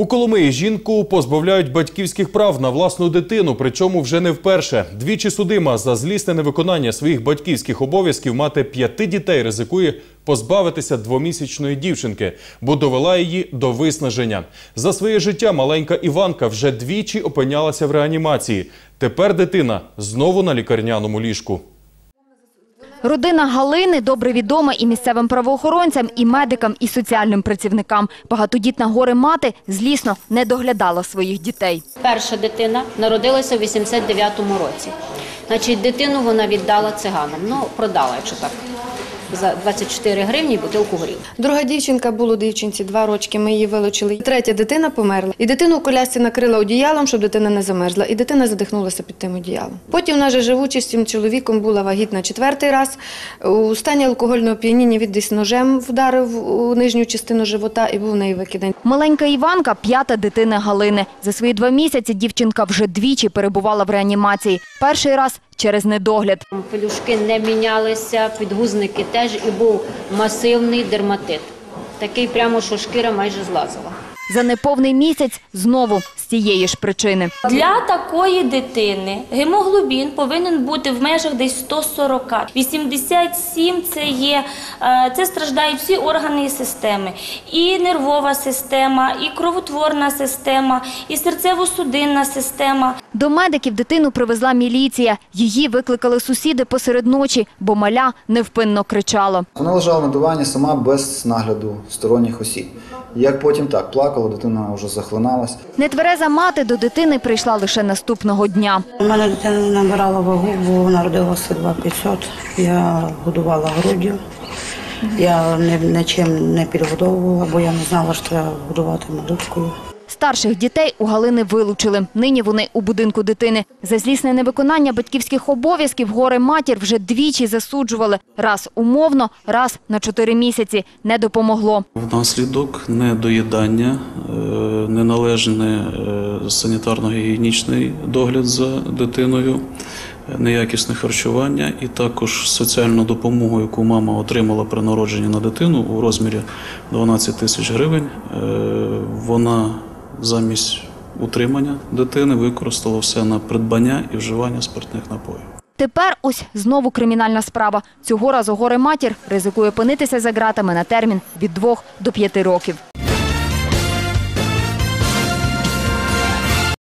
У Коломиї жінку позбавляють батьківських прав на власну дитину, причому вже не вперше. Двічі судима за злісне невиконання своїх батьківських обов'язків мати п'яти дітей ризикує позбавитися двомісячної дівчинки, бо довела її до виснаження. За своє життя маленька Іванка вже двічі опинялася в реанімації. Тепер дитина знову на лікарняному ліжку. Родина Галини добре відома і місцевим правоохоронцям, і медикам, і соціальним працівникам. Багатодітна горе мати злісно не доглядала своїх дітей. Перша дитина народилася в 89-му році. Значить, дитину вона віддала циганам. Ну, продала, якщо так, за 24 гривні бутилку горілки. Друга дівчинка було дівчинці два рочки. Ми її вилучили. Третя дитина померла. І дитину у колясці накрила одіялом, щоб дитина не замерзла. І дитина задихнулася під тим одіялом. Потім вона вже живучи з цим чоловіком була вагітна четвертий раз. У стані алкогольного п'яніння він десь ножем вдарив у нижню частину живота і був в неї викидень. Маленька Іванка – п'ята дитина Галини. За свої два місяці дівчинка вже двічі перебувала в реанімації. Перший раз через недогляд. Пелюшки не мінялися, підгузники теж і був масивний дерматит. Такий прямо, що шкіра майже злазила. За неповний місяць знову з цієї ж причини. Для такої дитини гемоглобін повинен бути в межах десь 140. 87 – це є, е, це страждають всі органи і системи. І нервова система, і кровотворна система, і серцево-судинна система. До медиків дитину привезла міліція. Її викликали сусіди посеред ночі, бо маля невпинно кричала. Вона лежала на дивані сама без нагляду сторонніх осіб. Як потім так плакала, дитина вже захлиналась. Нетвереза мати до дитини прийшла лише наступного дня. У мене дитина набирала вагу, бо народилася 2500. Я годувала груддю. Я нічим не підгодовувала, бо я не знала, що треба годувати малюткою. Старших дітей у Галини вилучили. Нині вони у будинку дитини. За злісне невиконання батьківських обов'язків горе матір вже двічі засуджували. Раз умовно, раз на чотири місяці. Не допомогло. Внаслідок недоїдання, е, неналежний е, санітарно-гігієнічний догляд за дитиною, неякісне харчування і також соціальну допомогу, яку мама отримала при народженні на дитину у розмірі 12 тисяч гривень. е, Вона замість утримання дитини використало все на придбання і вживання спиртних напоїв. Тепер ось знову кримінальна справа. Цього разу горе матір ризикує опинитися за ґратами на термін від двох до п'яти років.